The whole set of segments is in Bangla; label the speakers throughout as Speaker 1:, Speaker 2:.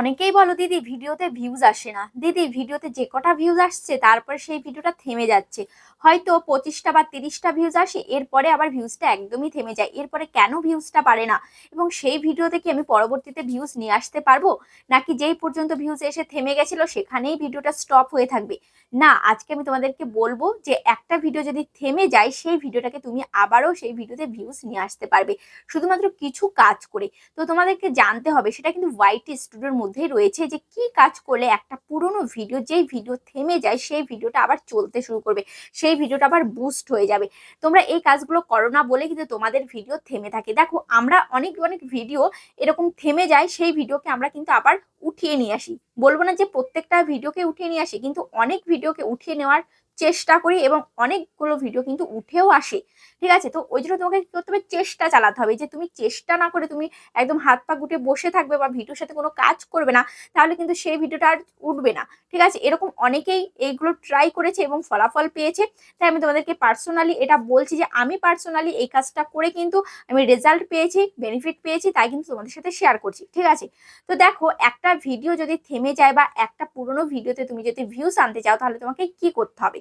Speaker 1: অনেকেই বলো, দিদি, ভিডিওতে ভিউজ আসে না। দিদি, ভিডিওতে যে কটা ভিউজ আসছে, তারপরে সেই ভিডিওটা থেমে যাচ্ছে। হয়তো পঁচিশটা বা তিরিশটা ভিউজ আসে, এরপরে আবার ভিউজটা একদমই থেমে যায়। এরপরে কেন ভিউজটা পারে না? এবং সেই ভিডিওতে কি আমি পরবর্তীতে ভিউজ নিয়ে আসতে পারব? নাকি যেই পর্যন্ত ভিউজ এসে থেমে গেছিল, সেখানেই ভিডিওটা স্টপ হয়ে থাকবে। না, আজকে আমি তোমাদেরকে বলব যে একটা ভিডিও যদি থেমে যায়, সেই ভিডিওটাকে তুমি আবারও সেই ভিডিওতে ভিউজ নিয়ে আসতে পারবে। শুধুমাত্র কিছু কাজ করে। তো তোমাদেরকে জানতে হবে, সেটা কিন্তু হোয়াইট স্টুডিওর মধ্যেই রয়েছে যে কি কাজ করলে একটা পুরনো ভিডিও যেই ভিডিও থেমে যায়, সেই ভিডিওটা আবার চলতে শুরু করবে। সেই ভিডিওটা আবার বুস্ট হয়ে যাবে। তোমরা এই কাজগুলো করো না বলে কিন্তু তোমাদের ভিডিও থেমে থাকে। দেখো, আমরা অনেক অনেক ভিডিও এরকম থেমে যায়, সেই ভিডিওকে আমরা কিন্তু আবার উঠিয়ে নিয়ে আসি। বলব না যে প্রত্যেকটা ভিডিওকে উঠিয়ে নিয়ে আসি, কিন্তু অনেক ভিডিওকে উঠিয়ে নেওয়ার চেষ্টা করি এবং অনেকগুলো ভিডিও কিন্তু উঠেও আসে। ঠিক আছে? তো ওই জন্য তোমাকে কি করতে হবে? চেষ্টা চালাতে হবে। যে তুমি চেষ্টা না করে তুমি একদম হাত পা গুটে বসে থাকবে বা ভিডিওর সাথে কোনো কাজ করবে না, তাহলে কিন্তু সেই ভিডিওটা আর উঠবে না। ঠিক আছে? এরকম অনেকেই এইগুলো ট্রাই করেছে এবং ফলাফল পেয়েছে। তাই আমি তোমাদেরকে পার্সোনালি এটা বলছি যে, আমি পার্সোনালি এই কাজটা করে কিন্তু আমি রেজাল্ট পেয়েছি বেনিফিট পেয়েছি, তাই কিন্তু তোমাদের সাথে শেয়ার করছি। ঠিক আছে? তো দেখো, একটা ভিডিও যদি থেমে যায় বা একটা পুরোনো ভিডিওতে তুমি যদি ভিউস আনতে চাও, তাহলে তোমাকে কি করতে হবে?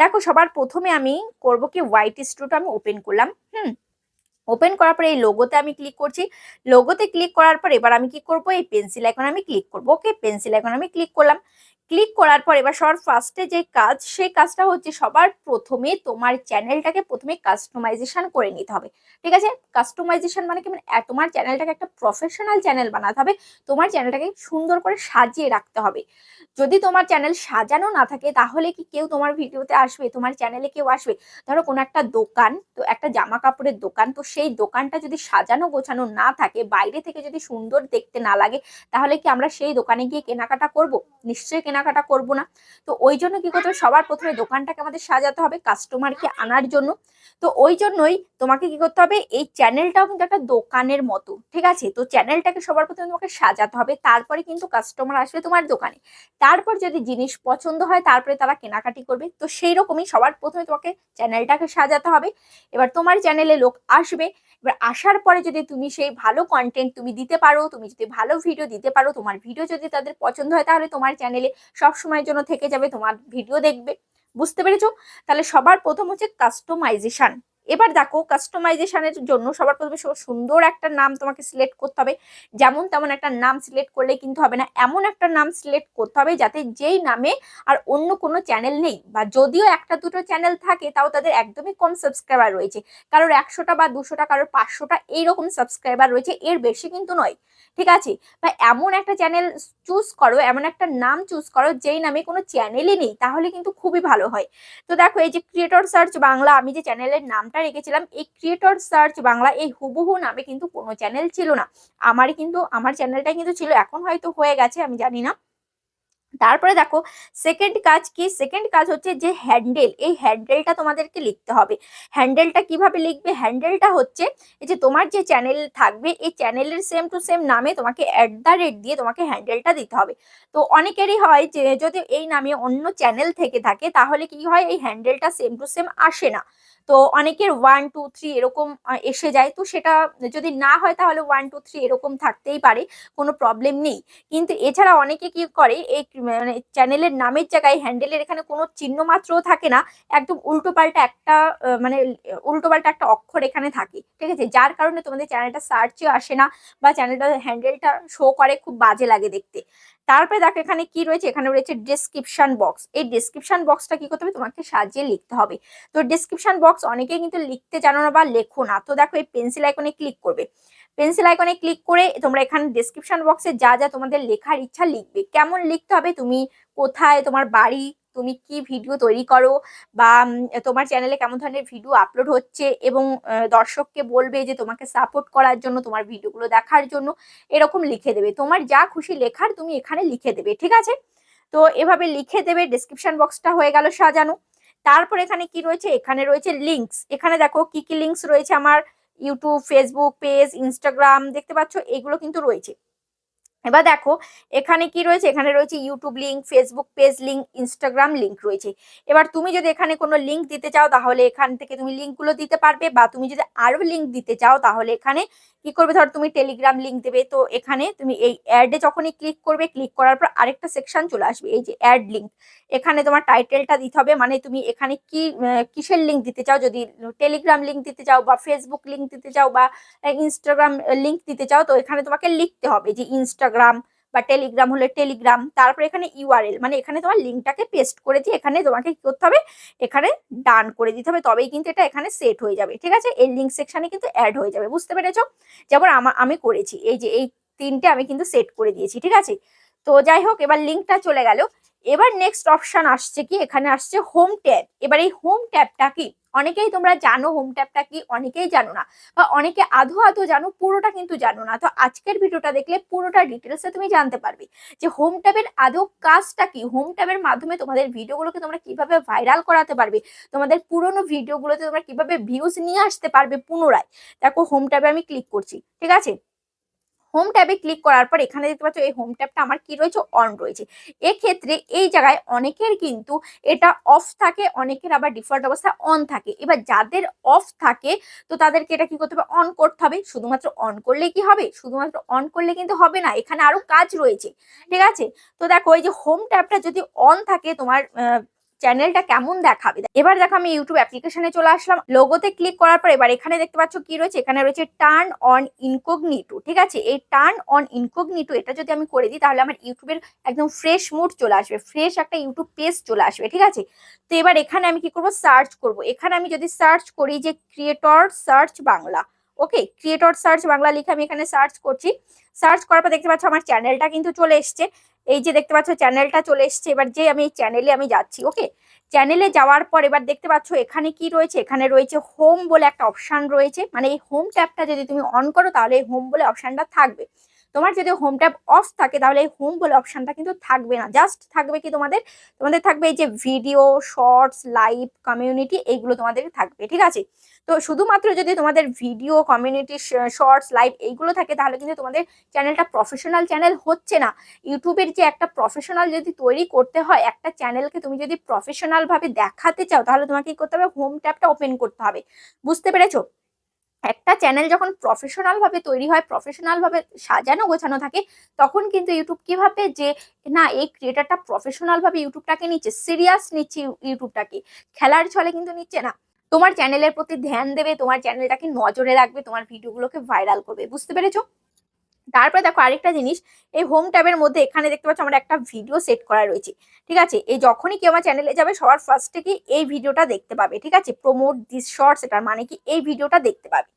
Speaker 1: দেখো, সবার প্রথমে আমি করব কি হোয়াইট স্টুডিওটা আমি ওপেন করলাম, হুম ওপেন করার পরে এই লোগোতে আমি ক্লিক করছি লোগোতে ক্লিক করার পর এবার আমি কি করব? এই পেন্সিল এখন আমি ক্লিক করব। ওকে পেন্সিল এখন আমি ক্লিক করলাম। ক্লিক করার পর এবার সবার ফার্স্টে যে কাজ, সেই কাজটা হচ্ছে সবার প্রথমে তোমার চ্যানেলটাকে প্রথমে কাস্টমাইজেশন করে নিতে হবে। ঠিক আছে? কাস্টমাইজেশন মানে কি? মানে তোমার চ্যানেলটাকে একটা প্রফেশনাল চ্যানেল বানাতে হবে। তোমার চ্যানেলটাকে সুন্দর করে সাজিয়ে রাখতে হবে। যদি তোমার চ্যানেল সাজানো না থাকে, তাহলে কি কেউ তোমার ভিডিওতে আসবে? তোমার চ্যানেলে কেউ আসবে? ধরো কোনো একটা দোকান, তো একটা জামা কাপড়ের দোকান, তো সেই দোকানটা যদি সাজানো গোছানো না থাকে, বাইরে থেকে যদি সুন্দর দেখতে না লাগে, তাহলে কি আমরা সেই দোকানে গিয়ে কেনাকাটা করব? নিশ্চয়ই কেনাকাটা করব না। তো ওই জন্য কি করতে হবে? সবার প্রথমে দোকানটাকে আমাদের সাজাতে হবে কাস্টমারকে আনার জন্য। তো ওই জন্যই তোমাকে কি করতে হবে? এই চ্যানেলটাও কিন্তু একটা দোকানের মতো, ঠিক আছে? তো চ্যানেলটাকে সবার প্রথমে তোমাকে সাজাতে হবে, তারপরে কিন্তু কাস্টমার আসবে তোমার দোকানে। তারপর যদি জিনিস পছন্দ হয়, তারপরে তারা কেনাকাটি করবে। তো সেই রকমই সবার প্রথমে তোমাকে চ্যানেলটাকে সাজাতে হবে। এবার তোমার চ্যানেলে লোক আসবে এবার আসার পরে যদি তুমি সেই ভালো কন্টেন্ট তুমি দিতে পারো, তুমি যদি ভালো ভিডিও দিতে পারো, তোমার ভিডিও যদি তাদের পছন্দ হয়, তাহলে তোমার চ্যানেলে সব সময়ের জন্য থেকে যাবে, তোমার ভিডিও দেখবে। বুঝতে পেরেছ? তাহলে সবার প্রথম হচ্ছে কাস্টমাইজেশন এবার দেখো কাস্টমাইজেশনের জন্য সবার প্রথমে সুন্দর একটা নাম তোমাকে সিলেক্ট করতে হবে। যেমন তেমন একটা নাম সিলেক্ট করলে কিন্তু হবে না। এমন একটা নাম সিলেক্ট করতে হবে যাতে যেই নামে আর অন্য কোনো চ্যানেল নেই বা যদিও একটা দুটো চ্যানেল থাকে, তাও তাদের একদমই কম সাবস্ক্রাইবার রয়েছে। কারোর একশোটা বা দুশোটা, কারোর পাঁচশোটা এইরকম সাবস্ক্রাইবার রয়েছে, এর বেশি কিন্তু নয়। ঠিক আছে? বা এমন একটা চ্যানেল চুজ করো, এমন একটা নাম চুজ করো, যেই নামে কোনো চ্যানেলই নেই, তাহলে কিন্তু খুবই ভালো হয়। তো দেখো, এই যে ক্রিয়েটর সার্চ বাংলা, আমি যে চ্যানেলের নামটা রেখেছিলাম। এই ক্রিয়েটর সার্চ বাংলা এই হুবহু নামে কিন্তু কোনো চ্যানেল ছিল না। আমারই কিন্তু, আমার চ্যানেলটাই কিন্তু ছিল। এখন হয়তো হয়ে গেছে, আমি জানি না। তারপরে দেখো সেকেন্ড কাজ কি? সেকেন্ড কাজ হচ্ছে যে হ্যান্ডেল এই হ্যান্ডেলটা তোমাদেরকে লিখতে হবে। হ্যান্ডেলটা কীভাবে লিখবে? হ্যান্ডেলটা হচ্ছে, এই যে তোমার যে চ্যানেল থাকবে, এই চ্যানেলের সেম টু সেম নামে তোমাকে অ্যাট দ্য রেট দিয়ে তোমাকে হ্যান্ডেলটা দিতে হবে। তো অনেকেরই হয় যে, যদি এই নামে অন্য চ্যানেল থেকে থাকে, তাহলে কি হয়? এই হ্যান্ডেলটা সেম টু সেম আসে না। তো অনেকের ওয়ান টু থ্রি এরকম এসে যায়। তো সেটা যদি না হয়, তাহলে ওয়ান টু থ্রি এরকম থাকতেই পারে, কোনো প্রবলেম নেই। কিন্তু এছাড়া অনেকে কি করে? এই মানে চ্যানেলের নামের জায়গায় হ্যান্ডেলের এখানে কোনো চিহ্ন মাত্রও থাকে না। একদম উল্টোপাল্টা একটা আহ, মানে উল্টোপাল্টা একটা অক্ষর এখানে থাকে ঠিক আছে? যার কারণে তোমাদের চ্যানেলটা সার্চে আসে না বা চ্যানেলটা হ্যান্ডেলটা শো করে খুব বাজে লাগে দেখতে। তারপরে দেখো এখানে কি রয়েছে? এখানে রয়েছে ডেসক্রিপশন বক্স এই ডেসক্রিপশন বক্সটা কি করতে হবে? তোমাকে সাজিয়ে লিখতে হবে। তো ডেসক্রিপশন বক্স অনেকেই কিন্তু লিখতে জানো না বা লেখো না। তো দেখো এই পেন্সিল আইকনে ক্লিক করবে। পেন্সিল আইকনে ক্লিক করে তোমরা এখানে ডেসক্রিপশন বক্সে যা যা তোমাদের লেখার ইচ্ছা লিখবে। কেমন লিখতে হবে? তুমি কোথায়? তোমার বাড়ি? তুমি কি ভিডিও তৈরি করো? বা তোমার চ্যানেলে কেমন ধরনের ভিডিও আপলোড হচ্ছে? এবং দর্শককে বলবে যে তোমাকে সাপোর্ট করার জন্য, তোমার ভিডিওগুলো দেখার জন্য, এরকম লিখে দেবে। তোমার যা খুশি লেখার তুমি এখানে লিখে দেবে, ঠিক আছে? তো এভাবে লিখে দেবে ডেসক্রিপশন বক্সটা হয়ে গেল সাজানো। তারপর এখানে কি রয়েছে? এখানে রয়েছে লিঙ্কস এখানে দেখো কি কি লিঙ্কস রয়েছে আমার? ইউটিউব ফেসবুক পেজ ইনস্টাগ্রাম দেখতে পাচ্ছ এগুলো কিন্তু রয়েছে। এবার দেখো, এখানে কি রয়েছে? এখানে রয়েছে YouTube link Facebook page link Instagram link রয়েছে। এবার তুমি যদি এখানে কোনো লিঙ্ক দিতে চাও, তাহলে এখান থেকে তুমি লিঙ্কগুলো দিতে পারবে। বা তুমি যদি আরও লিঙ্ক দিতে চাও, তাহলে এখানে কি করবে? ধর তুমি টেলিগ্রাম লিঙ্ক দেবে। তো এখানে তুমি এই অ্যাডে যখনই ক্লিক করবে ক্লিক করার পর আরেকটা সেকশন চলে আসবে, এই যে অ্যাড লিঙ্ক এখানে তোমার টাইটেলটা দিতে হবে মানে তুমি এখানে কি কিসের লিঙ্ক দিতে চাও? যদি টেলিগ্রাম লিঙ্ক দিতে চাও, বা ফেসবুক লিঙ্ক দিতে চাও, বা ইনস্টাগ্রাম লিঙ্ক দিতে চাও, তো এখানে তোমাকে লিখতে হবে যে ইনস্টাগ্রাম বা টেলিগ্রাম হলে টেলিগ্রাম তারপর এখানে ইউআরএল মানে এখানে তোমার লিঙ্কটাকে পেস্ট করে দিয়ে এখানে তোমাকে কি করতে হবে? এখানে ডান করে দিতে হবে, তবেই কিন্তু এটা এখানে সেট হয়ে যাবে, ঠিক আছে? এই লিঙ্ক সেকশানে কিন্তু অ্যাড হয়ে যাবে, বুঝতে পেরেছ? যেমন আমার আমি করেছি, এই যে এই তিনটে আমি কিন্তু সেট করে দিয়েছি, ঠিক আছে? তো যাই হোক, এবার লিঙ্কটা চলে গেল, এবার নেক্সট অপশান আসছে কি? এখানে আসছে হোম ট্যাব এবার এই হোম ট্যাবটা কি? অনেকেই তোমরা জানো হোম ট্যাবটা কি, অনেকেই জানো না। বা অনেকে আধো আধো জানো, পুরোটা কিন্তু জানো না। তো আজকের ভিডিওটা দেখলে পুরোটা ডিটেলসে তুমি জানতে পারবে যে হোম ট্যাবের আদৌ কাজটা কি। হোম ট্যাবের মাধ্যমে তোমাদের ভিডিওগুলোকে তোমরা কীভাবে ভাইরাল করাতে পারবে, তোমাদের পুরোনো ভিডিওগুলোতে তোমরা কীভাবে ভিউজ নিয়ে আসতে পারবে পুনরায়। দেখো হোম ট্যাবে আমি ক্লিক করছি, ঠিক আছে? হোম ট্যাবে ক্লিক করার পর এখানে দেখতে পাচ্ছ এই হোম ট্যাবটা আমার কি রয়েছে? অন রয়েছে। এক্ষেত্রে এই জায়গায় অনেকের কিন্তু এটা অফ থাকে, অনেকের আবার ডিফল্ট অবস্থা অন থাকে। এবার যাদের অফ থাকে, তো তাদেরকে এটা কি করতে হবে? অন করতে হবে। শুধুমাত্র অন করলে কি হবে? শুধুমাত্র অন করলে কিন্তু হবে না। এখানে আরও কাজ রয়েছে। ঠিক আছে? তো দেখো, এই যে হোম ট্যাবটা যদি অন থাকে, তোমার চ্যানেলটা কেমন দেখাবে? এবার দেখো আমি ইউটিউব অ্যাপ্লিকেশনে চলে আসলাম। লোগোতে ক্লিক করার পর এবার এখানে দেখতে পাচ্ছ কি রয়েছে? এখানে রয়েছে টার্ন অন ইনকোগনিটো ঠিক আছে? এই টার্ন অন ইনকোগনিটো এটা যদি আমি করে দিই, তাহলে আমার ইউটিউবের একদম ফ্রেশ মুড চলে আসবে। ফ্রেশ একটা ইউটিউব পেজ চলে আসবে, ঠিক আছে? তো এবার এখানে আমি কি করব? সার্চ করব। এখানে আমি যদি সার্চ করি যে creator search Bangla okay creator search Bangla লিখে আমি এখানে সার্চ করছি। সার্চ করার পর দেখতে পাচ্ছ আমার চ্যানেলটা কিন্তু চলে এসছে। এই যে দেখতে পাচ্ছ চ্যানেলটা চলে এসছে, এবার যে আমি চ্যানেলে আমি যাচ্ছি ওকে চ্যানেলে যাওয়ার পর এবার দেখতে পাচ্ছ এখানে কি রয়েছে? এখানে রয়েছে হোম বলে একটা অপশান রয়েছে। মানে এই হোম ট্যাবটা যদি তুমি অন করো, তাহলে এই হোম বলে অপশানটা থাকবে। তোমার যদি হোম ট্যাব অফ থাকে, তাহলে এই হোম বলে অপশানটা কিন্তু থাকবে না। জাস্ট থাকবে কি তোমাদের তোমাদের থাকবে এই যে ভিডিও শর্টস লাইভ কমিউনিটি এইগুলো তোমাদের থাকবে, ঠিক আছে? তো শুধুমাত্র যদি তোমাদের ভিডিও কমিউনিটি শর্টস লাইভ এইগুলো থাকে, তাহলে কিন্তু তোমাদের চ্যানেলটা প্রফেশনাল চ্যানেল হচ্ছে না। ইউটিউবের যে একটা প্রফেশনাল যদি তৈরি করতে হয়, একটা চ্যানেলকে তুমি যদি প্রফেশনালভাবে দেখাতে চাও, তাহলে তোমাকে কি করতে হবে? হোম ট্যাবটা ওপেন করতে হবে। বুঝতে পেরেছ? একটা চ্যানেল যখন প্রফেশনাল ভাবে তৈরি হয় প্রফেশনাল ভাবে সাজানো, গোছানো থাকে, তখন কিন্তু ইউটিউব কীভাবে যে, না, এই ক্রিয়েটারটা প্রফেশনাল ভাবে ইউটিউবটাকে নিচ্ছে সিরিয়াস নিচ্ছে ইউটিউবটাকে খেলার ছলে কিন্তু নিচ্ছে না। তোমার চ্যানেলের প্রতি ধ্যান দেবে, তোমার চ্যানেলটাকে নজরে রাখবে, তোমার ভিডিওগুলোকে ভাইরাল করবে। বুঝতে পেরেছ? তারপরে দেখো আরেকটা জিনিস, এই হোম ট্যাবের মধ্যে এখানে দেখতে পাচ্ছ আমার একটা ভিডিও সেট করা রয়েছে, ঠিক আছে? এই যখনই কেউ আমার চ্যানেলে যাবে, সবার ফার্স্টে কি এই ভিডিওটা দেখতে পাবে, ঠিক আছে? প্রমোট দিস শর্টস এটার মানে কি এই ভিডিওটা দেখতে পাবে।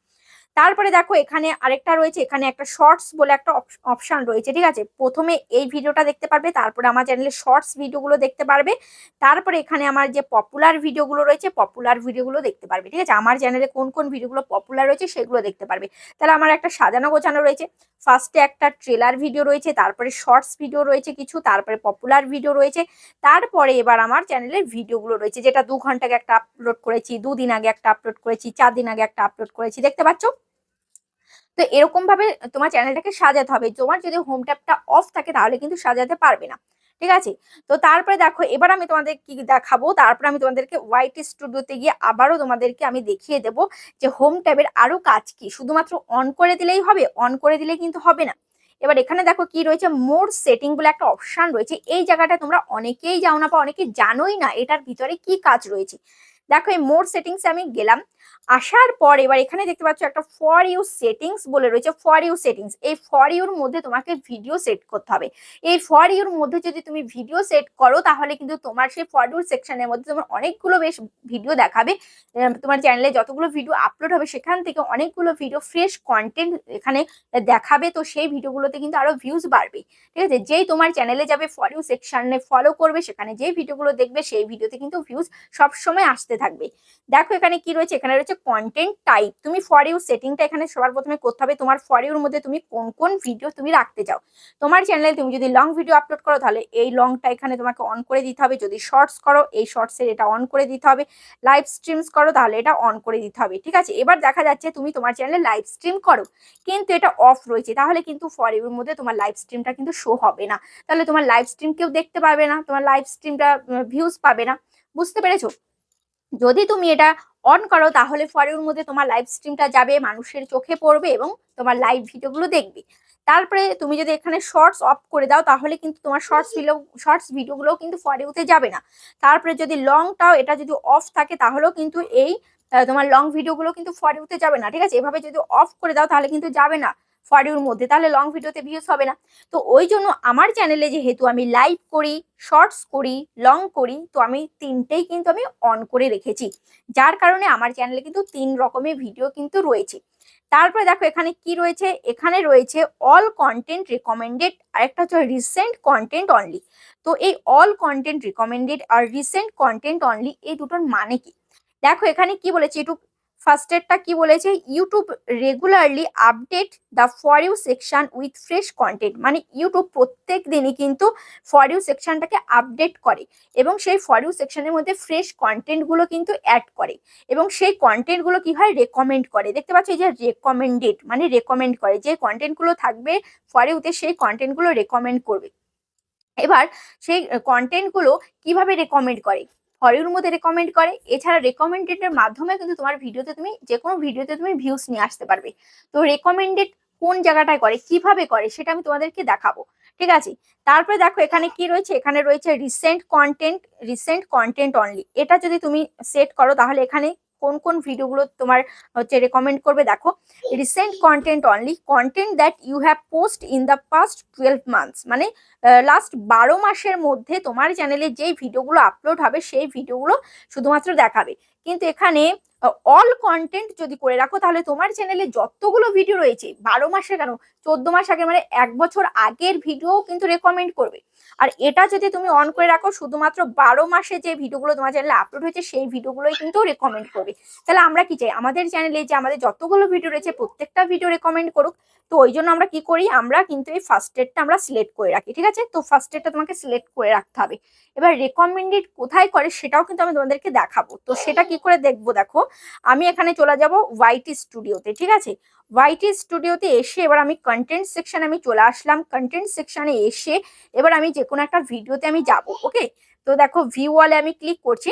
Speaker 1: তারপরে দেখো এখানে আরেকটা রয়েছে, এখানে একটা শর্টস বলে একটা অপশন রয়েছে, ঠিক আছে? প্রথমে এই ভিডিওটা দেখতে পারবে, তারপরে আমার চ্যানেলে শর্টস ভিডিওগুলো দেখতে পারবে, তারপরে এখানে আমার যে পপুলার ভিডিওগুলো রয়েছে পপুলার ভিডিওগুলো দেখতে পারবে, ঠিক আছে? আমার চ্যানেলে কোন কোন ভিডিওগুলো পপুলার রয়েছে সেগুলো দেখতে পারবে। তাহলে আমার একটা সাজানো গোছানো রয়েছে ফার্স্টে একটা ট্রেলার ভিডিও রয়েছে, তারপরে শর্টস ভিডিও রয়েছে কিছু, তারপরে পপুলার ভিডিও রয়েছে, তারপরে এবার আমার চ্যানেলের ভিডিওগুলো রয়েছে, যেটা দু ঘন্টাকে একটা আপলোড করেছি, দুদিন আগে একটা আপলোড করেছি চার দিন আগে একটা আপলোড করেছি, দেখতে পাচ্ছ? তো এরকম ভাবে তোমার চ্যানেলটাকে সাজাতে হবে। তোমার যদি হোম ট্যাবটা অফ থাকে তাহলে কিন্তু সাজাতে পারবে না। ঠিক আছে? তো তারপরে দেখো, এবার আমি তোমাদের কি দেখাবো? তারপরে আমি তোমাদেরকে হোয়াইট স্টুডিওতে গিয়ে আবারও তোমাদেরকে আমি দেখিয়ে দেব যে হোম ট্যাবের আরও কাজ কি। শুধুমাত্র অন করে দিলেই হবে অন করে দিলে কিন্তু হবে না। এবার এখানে দেখো কি রয়েছে? মোর সেটিং বলে একটা অপশান রয়েছে। এই জায়গাটা তোমরা অনেকেই যাও না বা অনেকে জানোই না এটার ভিতরে কি কাজ রয়েছে। দেখো এই মোর সেটিংসে আমি গেলাম। আসার পর এবার এখানে দেখতে পাচ্ছ একটা ফর ইউ সেটিংস বলে রয়েছে। ফর ইউ সেটিংস এই ফর ইউর মধ্যে তোমাকে ভিডিও সেট করতে হবে। এই ফর ইউর মধ্যে যদি তুমি ভিডিও সেট করো, তাহলে কিন্তু তোমার সেই ফর ইউর সেকশনের মধ্যে তোমার অনেকগুলো বেশ ভিডিও দেখাবে। তোমার চ্যানেলে যতগুলো ভিডিও আপলোড হবে, সেখান থেকে অনেকগুলো ভিডিও ফ্রেশ কন্টেন্ট এখানে দেখাবে। তো সেই ভিডিওগুলোতে কিন্তু আরও ভিউজ বাড়বে। ঠিক আছে? যেই তোমার চ্যানেলে যাবে ফর ইউ সেকশনে ফলো করবে, সেখানে যে ভিডিওগুলো দেখবে, সেই ভিডিওতে কিন্তু ভিউজ সবসময় আসতে থাকবে। দেখো এখানে কি রয়েছে? এখানে এখানে রয়েছে কন্টেন্ট টাইপ তুমি ফর ইউ সেটিংটা এখানে সবার প্রথমে করতে হবে, তোমার ফর ইউর মধ্যে তুমি কোন কোন ভিডিও তুমি রাখতে চাও। তোমার চ্যানেলে তুমি যদি লং ভিডিও আপলোড করো, তাহলে এই লংটা এখানে তোমাকে অন করে দিতে হবে। যদি শর্টস করো, এই শর্টসের এটা অন করে দিতে হবে। লাইভ স্ট্রিমস করো, তাহলে এটা অন করে দিতে হবে, ঠিক আছে? এবার দেখা যাচ্ছে তুমি তোমার চ্যানেলে লাইভ স্ট্রিম করো, কিন্তু এটা অফ রয়েছে, তাহলে কিন্তু ফর ইউর মধ্যে তোমার লাইভ স্ট্রিমটা কিন্তু শো হবে না। তাহলে তোমার লাইভ স্ট্রিম কেউ দেখতে পাবে না, তোমার লাইভ স্ট্রিমটা ভিউজ পাবে না। বুঝতে পেরেছ? যদি তুমি এটা অন করো তাহলে ফরের মধ্যে তোমার লাইভ স্ট্রিমটা যাবে মানুষের চোখে পড়বে এবং তোমার লাইভ ভিডিওগুলো দেখবে। তারপরে তুমি যদি এখানে শর্টস অফ করে দাও তাহলে কিন্তু তোমার শর্টস ভিডিও শর্টস ভিডিওগুলো কিন্তু ফরেউতে যাবে না। তারপরে যদি লংটাও এটা যদি অফ থাকে তাহলেও কিন্তু এই তোমার লং ভিডিওগুলো কিন্তু ফরেউতে যাবে না ঠিক আছে? এভাবে যদি অফ করে দাও তাহলে কিন্তু যাবে না। ফর মধ্যে, তাহলে লং ভিডিওতে ভিউজ হবে না। তো ওই জন্য আমার চ্যানেলে যেহেতু আমি লাইভ করি শর্টস করি লং করি, তো আমি তিনটেই কিন্তু আমি অন করে রেখেছি। যার কারণে আমার চ্যানেলে কিন্তু তিন রকমের ভিডিও কিন্তু রয়েছে। তারপরে দেখো এখানে কি রয়েছে? এখানে রয়েছে অল কন্টেন্ট রেকমেন্ডেড আর একটা হচ্ছে রিসেন্ট কন্টেন্ট অনলি তো এই অল কন্টেন্ট রিকমেন্ডেড আর রিসেন্ট কন্টেন্ট অনলি এই দুটোর মানে কি? দেখো এখানে কি বলেছে? একটু ফার্স্টেরটা কি বলেছে? YouTube regularly update the for you section with fresh content মানে ইউটিউব প্রত্যেক দিনই কিন্তু ফর ইউ সেকশনটাকে আপডেট করে এবং সেই ফর ইউ সেকশনের মধ্যে ফ্রেশ কন্টেন্টগুলো কিন্তু অ্যাড করে এবং সেই কন্টেন্টগুলো কি হয়? রেকমেন্ড করে। দেখতে পাচ্ছ যে রেকমেন্ডেড মানে রেকমেন্ড করে। যে কন্টেন্টগুলো থাকবে ফর ইউতে সেই কন্টেন্টগুলো রেকমেন্ড করবে। এবার সেই কন্টেন্টগুলো কীভাবে রেকমেন্ড করে? ফর মধ্যে রেকমেন্ড করে। এছাড়া রেকমেন্ডেডের মাধ্যমে কিন্তু তোমার ভিডিওতে তুমি যে কোনো ভিডিওতে তুমি ভিউস নিয়ে আসতে পারবে। তো রেকমেন্ডেড কোন জায়গাটায় করে, কীভাবে করে, সেটা আমি তোমাদেরকে দেখাবো। ঠিক আছে? তারপরে দেখো এখানে কি রয়েছে? এখানে রয়েছে recent content recent content only এটা যদি তুমি সেট করো তাহলে এখানে কোন কোন ভিডিওগুলো তোমার হচ্ছে রেকমেন্ড করবে দেখো। Recent content only content that you have post in the past twelve months মানে লাস্ট বারো মাসের মধ্যে তোমার চ্যানেলে যেই ভিডিওগুলো আপলোড হবে সেই ভিডিওগুলো শুধুমাত্র দেখাবে। কিন্তু এখানে অল কন্টেন্ট যদি করে রাখো, তাহলে তোমার চ্যানেলে যতগুলো ভিডিও রয়েছে, বারো মাসে কেন? চোদ্দ মাস আগে মানে এক বছর আগের ভিডিও কিন্তু রেকমেন্ড করবে। আর এটা যদি তুমি অন করে রাখো, শুধুমাত্র বারো মাসে যে ভিডিওগুলো তোমার চ্যানেলে আপলোড হয়েছে, সেই ভিডিওগুলোই কিন্তু রেকমেন্ড করবে। তাহলে আমরা কি চাই? আমাদের চ্যানেলে যে আমাদের যতগুলো ভিডিও রয়েছে, প্রত্যেকটা ভিডিও রেকমেন্ড করুক। তো ওই জন্য আমরা কি করি? আমরা কিন্তু এই ফার্স্ট এডটা আমরা সিলেক্ট করে রাখি, ঠিক আছে? তো ফার্স্ট এডটা তোমাকে সিলেক্ট করে রাখতে হবে। এবার রেকমেন্ডেড কোথায় করে সেটাও কিন্তু আমি তোমাদেরকে দেখাবো। তো সেটা কি করে দেখব দেখো? আমি এখানে চলে যাব ওয়াইটি স্টুডিওতে ঠিক আছে? ওয়াইটি স্টুডিওতে এসে এবার আমি কন্টেন্ট সেকশনে আমি চলে আসলাম। কন্টেন্ট সেকশনে এসে এবার আমি যে কোনো একটা ভিডিওতে আমি যাব ওকে তো দেখো ভিউ ওয়ালে আমি ক্লিক করছি।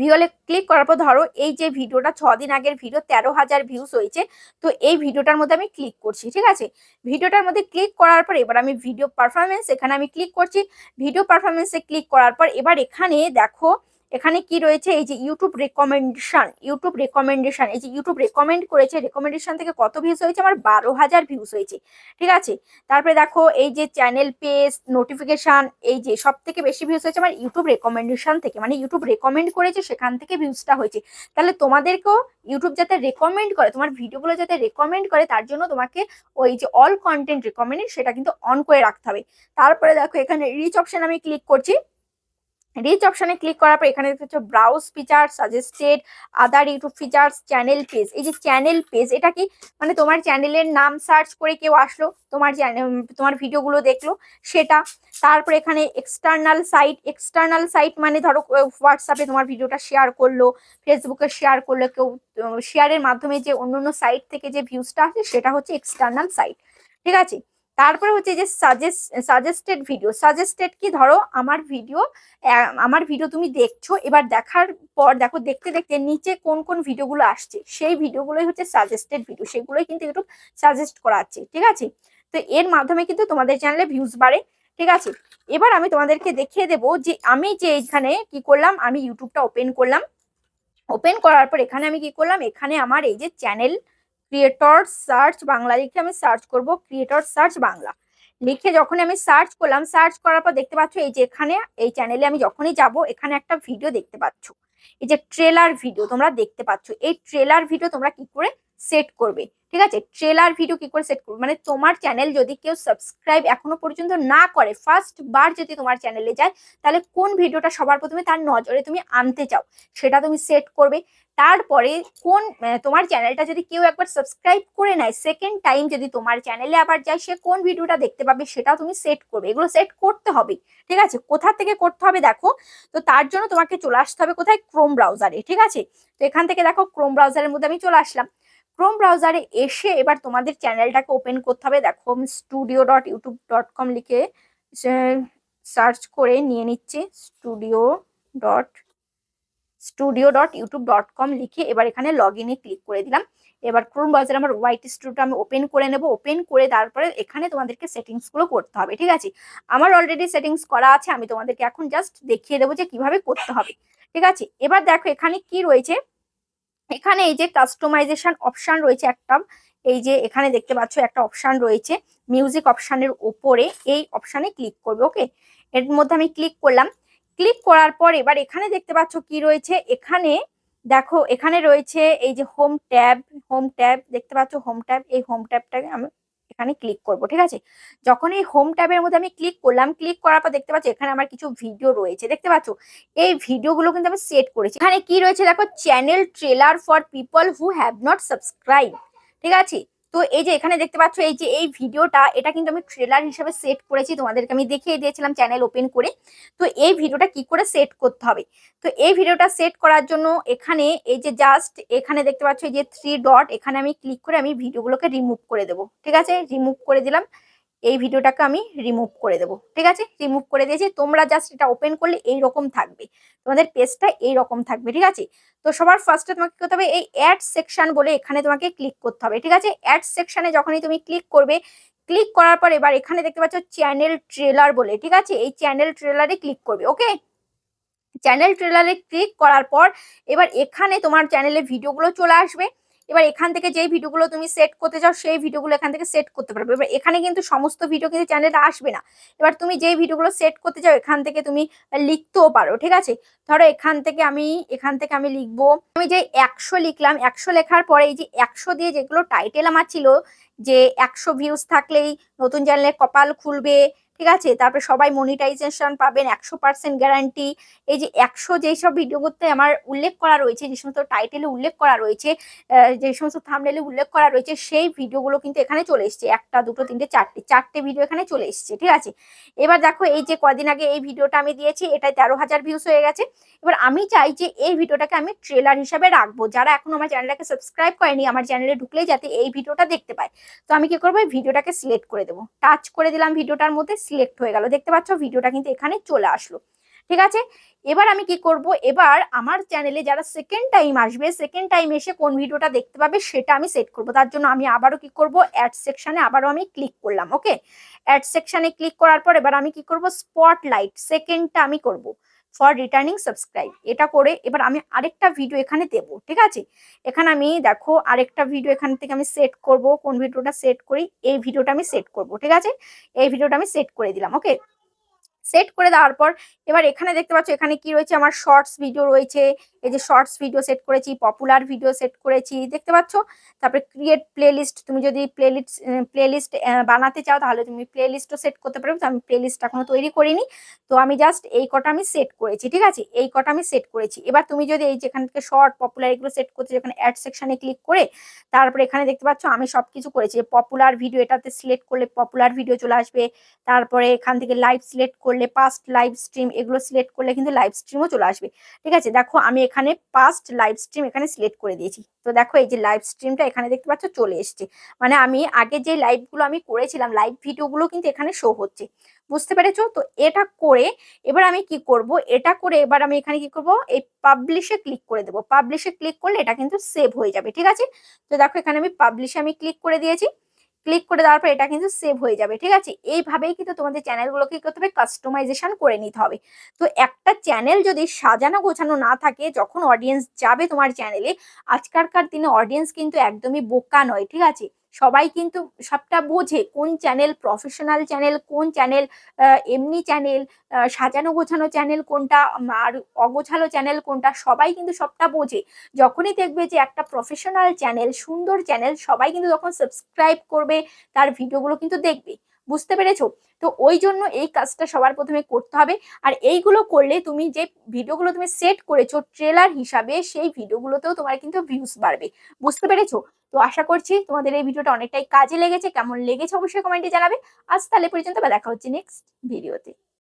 Speaker 1: ভিওলে ক্লিক করার পর ধরো এই যে ভিডিওটা ছ দিন আগের ভিডিও তেরো হাজার ভিউস হয়েছে, তো এই ভিডিওটার মধ্যে আমি ক্লিক করছি, ঠিক আছে? ভিডিওটার মধ্যে ক্লিক করার পর এবার আমি ভিডিও পারফরমেন্স এখানে আমি ক্লিক করছি। ভিডিও পারফরমেন্সে ক্লিক করার পর এবার এখানে দেখো এখানে কি রয়েছে? এই যে ইউটিউব রেকমেন্ডেশন ইউটিউব রেকমেন্ডেশন এই যে ইউটিউব রেকমেন্ড করেছে রেকমেন্ডেশন থেকে কত ভিউস হয়েছে? আমার বারো হাজার ভিউস হয়েছে। ঠিক আছে? তারপরে দেখো, এই যে চ্যানেল পেজ নোটিফিকেশন এই যে সব থেকে বেশি ভিউস হয়েছে আমার ইউটিউব রেকমেন্ডেশন থেকে। মানে ইউটিউব রেকমেন্ড করেছে, সেখান থেকে ভিউসটা হয়েছে। তাহলে তোমাদেরকেও ইউটিউব যাতে রেকমেন্ড করে, তোমার ভিডিওগুলো যাতে রেকমেন্ড করে, তার জন্য তোমাকে ওই যে অল কন্টেন্ট রেকমেন্ড সেটা কিন্তু অন করে রাখতে হবে। তারপরে দেখো, এখানে রিচ অপশন আমি ক্লিক করছি। রিচ অপশনে ক্লিক করার পর এখানে হচ্ছে browse feature suggested other YouTube features channel page এই যে চ্যানেল পেজ এটা কি? মানে তোমার চ্যানেলের নাম সার্চ করে কেউ আসলো, তোমার তোমার ভিডিওগুলো দেখল, সেটা। তারপর এখানে এক্সটার্নাল সাইট এক্সটার্নাল সাইট মানে ধরো হোয়াটসঅ্যাপে তোমার ভিডিওটা শেয়ার করল ফেসবুকে শেয়ার করল, কেউ শেয়ারের মাধ্যমে যে অন্য অন্য সাইট থেকে যে ভিউজটা আসে, সেটা হচ্ছে এক্সটার্নাল সাইট ঠিক আছে? তারপরে হচ্ছে যে সাজেস্ট সাজেস্টেড ভিডিও সাজেস্টেড কি? ধরো আমার ভিডিও আমার ভিডিও তুমি দেখছ, এবার দেখার পর দেখো দেখতে দেখতে নিচে কোন কোন ভিডিওগুলো আসছে, সেই ভিডিওগুলোই হচ্ছে সাজেস্টেড ভিডিও সেগুলোই কিন্তু ইউটিউব সাজেস্ট করাচ্ছে ঠিক আছে? তো এর মাধ্যমে কিন্তু তোমাদের চ্যানেলে ভিউজ বাড়ে, ঠিক আছে? এবার আমি তোমাদেরকে দেখিয়ে দেবো যে আমি যে এখানে কি করলাম, আমি ইউটিউবটা ওপেন করলাম। ওপেন করার পর এখানে আমি কি করলাম? এখানে আমার এই যে চ্যানেল ক্রিয়েটর সার্চ বাংলা লিখে আমি সার্চ করব ক্রিয়েটর সার্চ বাংলা। লিখে যখন আমি সার্চ করলাম সার্চ করার পর দেখতে পাচ্ছ এই যে এখানে, এই চ্যানেলে আমি যখনই যাব, এখানে একটা ভিডিও দেখতে পাচ্ছ। এই যে ট্রেলার ভিডিও তোমরা দেখতে পাচ্ছ। এই ট্রেলার ভিডিও তোমরা কি করে সেট করবে। ঠিক আছে? ট্রেলার ভিডিও কি করে সেট করবে? মানে তোমার চ্যানেল যদি কেউ সাবস্ক্রাইব এখনও পর্যন্ত না করে ফার্স্ট বার যদি তোমার চ্যানেলে যায়, তাহলে কোন ভিডিওটা সবার প্রথমে তার নজরে তুমি আনতে চাও, সেটা তুমি সেট করবে। তারপরে কোন তোমার চ্যানেলটা যদি কেউ একবার সাবস্ক্রাইব করে নেয় সেকেন্ড টাইম যদি তোমার চ্যানেলে আবার যায়, সে কোন ভিডিওটা দেখতে পাবে সেটাও তুমি সেট করবে। এগুলো সেট করতে হবে। ঠিক আছে? কোথা থেকে করতে হবে দেখো? তো তার জন্য তোমাকে চলে আসতে হবে কোথায়? ক্রোম ব্রাউজারে ঠিক আছে? তো এখান থেকে দেখো ক্রোম ব্রাউজারের মধ্যে আমি চলে আসলাম। ক্রোম ব্রাউজারে এসে এবার তোমাদের চ্যানেলটাকে ওপেন করতে হবে। দেখো studio dot YouTube dot com লিখে সার্চ করে নিয়ে নিচ্ছি। Studio dot studio dot YouTube dot com লিখে এবার এখানে লগ ইনে ক্লিক করে দিলাম। এবার ক্রোম ব্রাউজারে আমার হোয়াইট স্টুডিওটা আমি ওপেন করে নেব। ওপেন করে তারপরে এখানে তোমাদেরকে সেটিংসগুলো করতে হবে, ঠিক আছে? আমার অলরেডি সেটিংস করা আছে, আমি তোমাদেরকে এখন জাস্ট দেখিয়ে দেবো যে কীভাবে করতে হবে, ঠিক আছে? এবার দেখো, এখানে কি রয়েছে? এখানে এই যে কাস্টমাইজেশন অপশান রয়েছে একটা, এই যে এখানে দেখতে পাচ্ছ একটা অপশান রয়েছে মিউজিক অপশানের ওপরে এই অপশানে ক্লিক করবে ওকে এর মধ্যে আমি ক্লিক করলাম ক্লিক করার পর এবার এখানে দেখতে পাচ্ছ কি রয়েছে? এখানে দেখো, এখানে রয়েছে এই যে হোম ট্যাব হোম ট্যাব দেখতে পাচ্ছ হোম ট্যাব এই হোম ট্যাবটাকে আমি এখানে ক্লিক করব, ঠিক আছে? যখন এই হোম ট্যাবের মধ্যে আমি ক্লিক করলাম ক্লিক করার পর দেখতে পাচ্ছি এখানে আমার কিছু ভিডিও রয়েছে, দেখতে পাচ্ছ? এই ভিডিওগুলো কিন্তু আমি সেট করেছি। এখানে কি রয়েছে দেখো? Channel trailer for people who have not subscribe ঠিক আছে? তো এই যে এখানে দেখতে পাচ্ছ, এই যে এই ভিডিওটা, এটা কিন্তু আমি ট্রেলার হিসেবে সেট করেছি, তোমাদেরকে আমি দেখিয়ে দিয়েছিলাম চ্যানেল ওপেন করে। তো এই ভিডিওটা কি করে সেট করতে হবে? তো এই ভিডিওটা সেট করার জন্য এখানে, এই যে জাস্ট এখানে দেখতে পাচ্ছ, এই যে থ্রি ডট এখানে আমি ক্লিক করে আমি ভিডিওগুলোকে রিমুভ করে দেবো। ঠিক আছে? রিমুভ করে দিলাম। এই ভিডিওটাকে আমি রিমুভ করে দেবো। ঠিক আছে? রিমুভ করে দিয়েছি। তোমরা জাস্ট এটা ওপেন করলে এই রকম থাকবে। তোমাদের পেজটা এই রকম থাকবে। ঠিক আছে? তো সবার ফার্স্টে তোমাকে করতে হবে? এই অ্যাড সেকশন বলে এখানে তোমাকে ক্লিক করতে হবে। ঠিক আছে? অ্যাড সেকশনে যখনই তুমি ক্লিক করবে ক্লিক করার পর এবার এখানে দেখতে পাচ্ছ চ্যানেল ট্রেলার বলে। ঠিক আছে? এই চ্যানেল ট্রেলারে ক্লিক করবে। ওকে চ্যানেল ট্রেলারে ক্লিক করার পর এবার এখানে তোমার চ্যানেলে ভিডিওগুলো চলে আসবে। এবার এখান থেকে যেই ভিডিওগুলো তুমি সেট করতে চাও, সেই ভিডিওগুলো এখান থেকে সেট করতে পারবে। এবার এখানে কিন্তু সমস্ত ভিডিও কিন্তু চ্যানেলে আসবে না। এবার তুমি যেই ভিডিওগুলো সেট করতে চাও, এখান থেকে তুমি লিখতেও পারো, ঠিক আছে? ধরো এখান থেকে আমি, এখান থেকে আমি লিখব, আমি যে একশো লিখলাম, একশো লেখার পরে এই যে একশো দিয়ে যেগুলো টাইটেল আমার ছিল, যে একশো ভিউজ থাকলেই নতুন চ্যানেলে কপাল খুলবে ঠিক আছে? তারপরে সবাই মনিটাইজেশন পাবেন, একশো পার্সেন্ট গ্যারান্টি এই যে একশো যেই সব ভিডিওগুলোতে আমার উল্লেখ করা রয়েছে, যে সমস্ত টাইটেলে উল্লেখ করা রয়েছে যে সমস্ত থামনেলে উল্লেখ করা রয়েছে, সেই ভিডিওগুলো কিন্তু এখানে চলে এসছে। একটা, দুটো, তিনটে, চারটে চারটে ভিডিও এখানে চলে এসছে, ঠিক আছে? এবার দেখো এই যে কদিন আগে এই ভিডিওটা আমি দিয়েছি এটায় তেরো হাজার ভিউজ হয়ে গেছে। এবার আমি চাই যে এই ভিডিওটাকে আমি ট্রেলার হিসাবে রাখব। যারা এখন আমার চ্যানেলটাকে সাবস্ক্রাইব করেনি, আমার চ্যানেলে ঢুকলেই যাতে এই ভিডিওটা দেখতে পায়। তো আমি কি করব? ভিডিওটাকে সিলেক্ট করে দেবো। টাচ করে দিলাম ভিডিওটার মধ্যে সিলেক্ট হয়ে গেল। দেখতে পাচ্ছ ভিডিওটা কিন্তু এখানে চলে আসলো। ঠিক আছে? এবার আমি কি করব? এবার আমার চ্যানেলে যারা সেকেন্ড টাইম আসবে সেকেন্ড টাইম এসে কোন ভিডিওটা দেখতে পাবে সেটা আমি সেট করব। তার জন্য আমি আবারও কি করব? অ্যাড সেকশানে আবারও আমি ক্লিক করলাম ওকে অ্যাড সেকশানে ক্লিক করার পর এবার আমি কি করব? স্পটলাইট সেকেন্ডটা আমি করব। ফর রিটার্নিং সাবস্ক্রাইব এটা করে এবার আমি আরেকটা ভিডিও এখানে দেব, ঠিক আছে? এখানে আমি, দেখো, আরেকটা ভিডিও এখান থেকে আমি সেট করব। কোন ভিডিওটা সেট করি? এই ভিডিওটা আমি সেট করব, ঠিক আছে? এই ভিডিওটা আমি সেট করে দিলাম ওকে সেট করে দেওয়ার পর, এবার এখানে দেখতে পাচ্ছ এখানে কি রয়েছে? আমার শর্টস ভিডিও রয়েছে। এই যে শর্টস ভিডিও সেট করেছি পপুলার ভিডিও সেট করেছি, দেখতে পাচ্ছ? তারপরে ক্রিয়েট প্লেলিস্ট তুমি যদি প্লেলিস্ট প্লেলিস্ট বানাতে চাও তাহলে তুমি প্লেলিস্টও সেট করতে পারবে তো আমি প্লেলিস্ট এখনও তৈরি করিনি। তো আমি জাস্ট এই কটা আমি সেট করেছি, ঠিক আছে? এই কটা আমি সেট করেছি। এবার তুমি যদি এই যেখান থেকে শর্ট পপুলার এগুলো সেট করতে যেখানে অ্যাড সেকশানে ক্লিক করে, তারপরে এখানে দেখতে পাচ্ছ আমি সব কিছু করেছি। পপুলার ভিডিও এটাতে সিলেক্ট করলে পপুলার ভিডিও চলে আসবে। তারপরে এখান থেকে লাইভ সিলেক্ট করলে পাস্ট লাইভ স্ট্রিম এগুলো সিলেক্ট করলে কিন্তু লাইভ স্ট্রিমও চলে আসবে। ঠিক আছে? দেখো আমি এখানে পাস্ট লাইভ স্ট্রিম এখানে সিলেক্ট করে দিয়েছি। তো দেখো এই যে লাইভ স্ট্রিমটা এখানে দেখতে পাচ্ছ চলে এসছে। মানে আমি আগে যে লাইভগুলো আমি করেছিলাম লাইভ ভিডিওগুলো কিন্তু এখানে শো হচ্ছে। বুঝতে পেরেছ? তো এটা করে এবার আমি কি করব? এটা করে এবার আমি এখানে কি করব? এই পাবলিশে ক্লিক করে দেবো। পাবলিশে ক্লিক করলে এটা কিন্তু সেভ হয়ে যাবে। ঠিক আছে? তো দেখো এখানে আমি পাবলিশে আমি ক্লিক করে দিয়েছি। ক্লিক করে দেওয়ার পর এটা কিন্তু সেভ হয়ে যাবে, ঠিক আছে? এইভাবেই কিন্তু তোমাদের চ্যানেলগুলোকে করতে হবে কাস্টমাইজেশন করে নিতে হবে। তো একটা চ্যানেল যদি সাজানো গোছানো না থাকে, যখন অডিয়েন্স যাবে তোমার চ্যানেলে আজকালকার দিনে অডিয়েন্স কিন্তু একদমই বোকা নয়, ঠিক আছে? সবাই কিন্তু সবটা বোঝে কোন চ্যানেল প্রফেশনাল চ্যানেল কোন চ্যানেল এমনি চ্যানেল সাজানো গোছানো চ্যানেল কোনটা আর অগোছালো চ্যানেল কোনটা, সবাই কিন্তু সবটা বোঝে। যখনই দেখবে যে একটা প্রফেশনাল চ্যানেল সুন্দর চ্যানেল সবাই কিন্তু তখন সাবস্ক্রাইব করবে, তার ভিডিওগুলো কিন্তু দেখবে। বুঝতে পেরেছ? তো ওই জন্য এই কাজটা সবার প্রথমে করতে হবে। আর এইগুলো করলে তুমি যে ভিডিওগুলো তুমি সেট করেছ ট্রেলার হিসাবে সেই ভিডিওগুলোতেও তোমার কিন্তু ভিউজ বাড়বে। বুঝতে পেরেছ? তো আশা করছি তোমাদের এই ভিডিওটা অনেকটাই কাজে লেগেছে। কেমন লেগেছে অবশ্যই কমেন্টে জানাবে। আজ তাহলে পর্যন্ত বা দেখা হচ্ছে নেক্সট ভিডিওতে